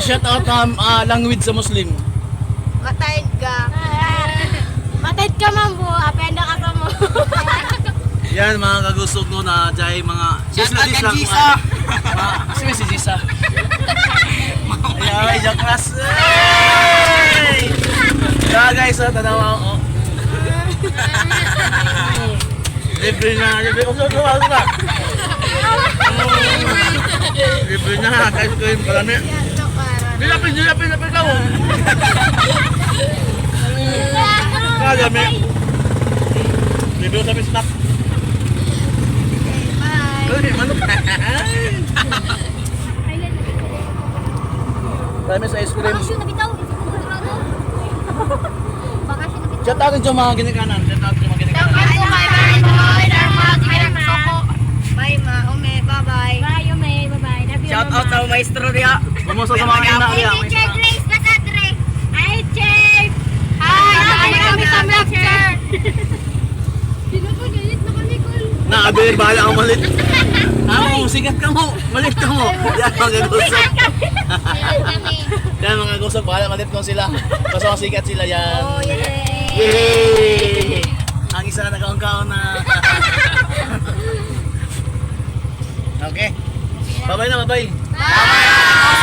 shout out na ah, language sa Muslim. Matayin ka. Matay ka man po, apenda ka sa mo. Yan mga kagusok ko na jay mga Shout out kay Jisa. Kasi si Jisa. Ay, Jack Ras. Hey! Kaya guys, ah, tanawa ako. Libre na, libre. Uso, uso, uso na. Libre na, guys, ko yung parami. Dilapin, dilapin, dilapin ka mo. Kaya may. Libre sa may snack. Ay, ano ka? Dami sa ice cream. Bakasyon na bitaw. Bakasyon na bitaw. Shout out yung mga ginikanan. Shout out yung mga ginikanan. Bye, bye, bye, Dharma. Sige, Soko. Bye, ma. Ume, bye-bye. Bye, May. Bye-bye. Love you, Shout out sa maestro niya. Kumusta sa mga ina Hey, niya? teacher Grace Basadre. Hi, teacher. Hi, nakali kami sa lecture. Sino po galit na kami, bahala ang malit. Amo, sigat ka mo. Malit ka mo. Yan mga kami. Yan mga gusok. Bahala malit ko sila. Basta masikat sila yan. Oh, yay. Yay! Ang isa na kaon-kaon na. okay. Bye-bye na, bye-bye. Bye.